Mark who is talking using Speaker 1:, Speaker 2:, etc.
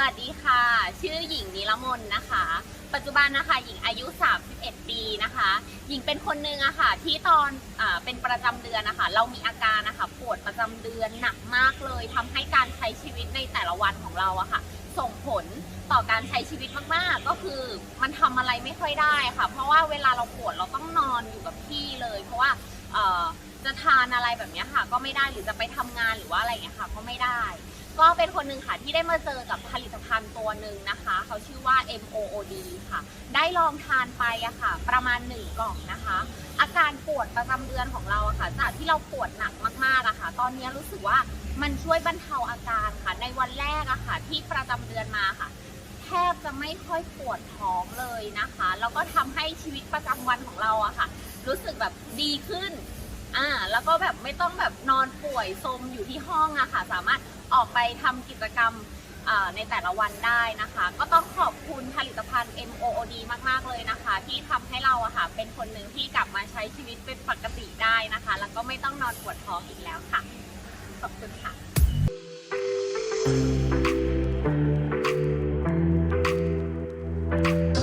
Speaker 1: วัสดีค่ะ ชื่อหญิงนิรมนนะคะ ปัจจุบันนะคะ หญิงอายุ 31 ปีนะคะ หญิงเป็นคนหนึ่งอะค่ะ ที่ตอนอเป็นประจำเดือนนะคะ เรามีอาการนะคะปวดประจำเดือนหนักมากเลยทำให้การใช้ชีวิตในแต่ละวันของเราอะค่ะ ส่งผลต่อการใช้ชีวิตมากๆ ก็คือมันทำอะไรไม่ค่อยได้ค่ะ เพราะว่าเวลาเราปวดเราต้องนอนอยู่กับที่เลย เพราะว่าจะทานอะไรแบบนี้ค่ะ ก็ไม่ได้หรือจะไปทำงานหรือว่าอะไรเงี้ยค่ะ ก็ไม่ได้ ก็เป็นคนหนึ่งค่ะที่ได้มาเจอกับผลิตภัณฑ์ตัวหนึ่งนะคะ เขาชื่อว่า MOOD ค่ะ ได้ลองทานไปอะค่ะ ประมาณหนึ่งกล่องนะคะ อาการปวดประจำเดือนของเราอะค่ะ จากที่เราปวดหนักมากๆอะค่ะ ตอนนี้รู้สึกว่ามันช่วยบรรเทาอาการค่ะ ในวันแรกอะค่ะ ที่ประจำเดือนมาค่ะ แทบจะไม่ค่อยปวดท้องเลยนะคะ แล้วก็ทำให้ชีวิตประจำวันของเราอะค่ะ รู้สึกแบบดีขึ้น แล้วก็แบบไม่ต้องแบบนอนป่วยซมอยู่ที่ห้องอะค่ะ สามารถออกไปทำกิจกรรมอ่าในแต่ละวันได้นะคะ ก็ต้องขอบคุณผลิตภัณฑ์ MOOD มากๆเลยนะคะ ที่ทำให้เราอะค่ะ เป็นคนหนึ่งที่กลับมาใช้ชีวิตเป็นปกติได้นะคะ แล้วก็ไม่ต้องนอนปวดท้องอีกแล้วค่ะ